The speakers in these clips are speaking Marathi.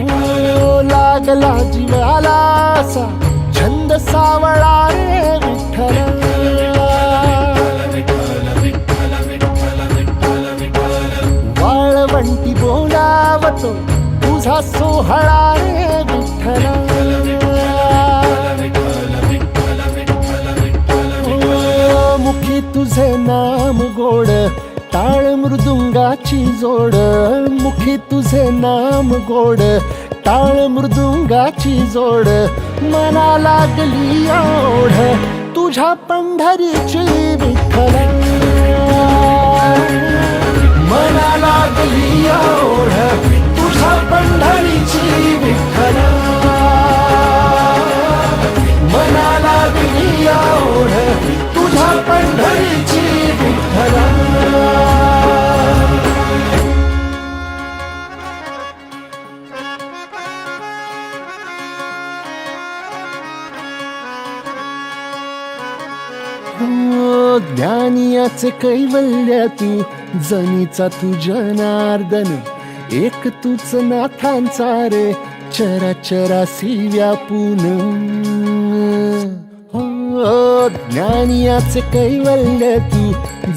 ओ, लागला जीवाला असा छंद सावळा रे विठ्ठल वाळवंटी बोलावतो तुझा सोहळा रे विठ्ठल. तुझे नाम गोड टाळ मृदुंगाची जोड. मुखी तुझे नाम गोड टाळ मृदुंगाची जोड. मना लागली ओढ तुझ्या पंढरीची विठ्ठल. मना लागली ओढ ज्ञानियाचे कैवल्य तू जनीचा तू नार्दन एक तूच नाथांचा रे चराचरासी व्यापून हो, ज्ञानियाचे कैवल्य तू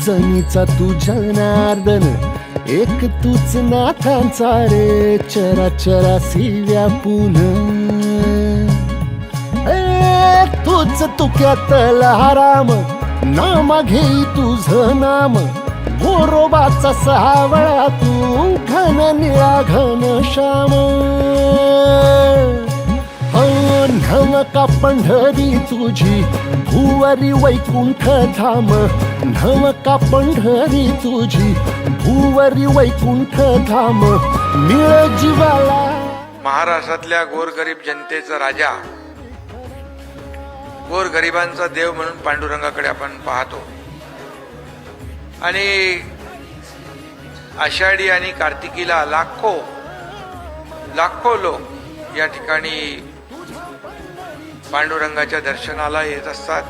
जनीचा तू नार्दन एक तूच नाथांचा रे चराचरासी व्यापून तूच तुक्यातला राम नाम घेई तुझ नाम. गोरोबाचा सहावळा तू घन निळा घन श्याम. हो नवका पंढरी तुझी भुवरी वैकुंठ धाम. नवका पंढरी तुझी भुवरी वैकुंठ धाम. मिळ जीवाला. महाराष्ट्रातल्या गोरगरीब जनतेचा राजा. गोरगरिबांचा देव म्हणून पांडुरंगाकडे आपण पाहतो. आणि आषाढी आणि कार्तिकीला लाखो लाखो लोक या ठिकाणी पांडुरंगाच्या दर्शनाला येत असतात.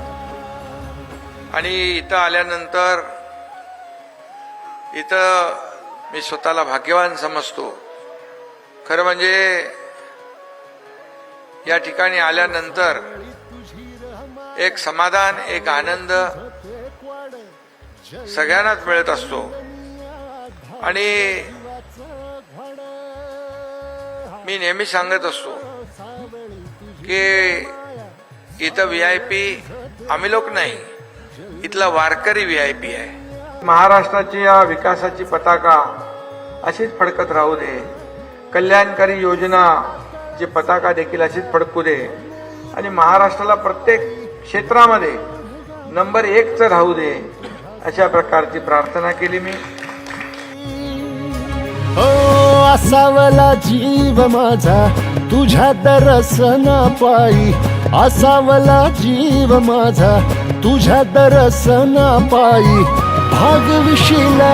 आणि इथं आल्यानंतर इथं मी स्वतःला भाग्यवान समजतो. खरं म्हणजे या ठिकाणी आल्यानंतर एक समाधान एक आनंद सगळ्यांनाच मिळत असतो. आणि मी नेहमी सांगत असतो की इथं व्ही आय पी आम्ही लोक नाही इथला वारकरी व्ही आय पी आहे. महाराष्ट्राची या विकासाची पताका अशीच फडकत राहू दे. कल्याणकारी योजना ची पताका देखील अशीच फडकू दे. आणि महाराष्ट्राला प्रत्येक क्षेत्रामध्ये नंबर एकचं राहू दे अशा प्रकारची प्रार्थना केली मी. हो असावला जीव माझा तुझ्या दर्शना पायी असावला जीव माझा तुझ्या दर्शना पायी भाग विशिला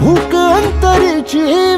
भूक अंतरीची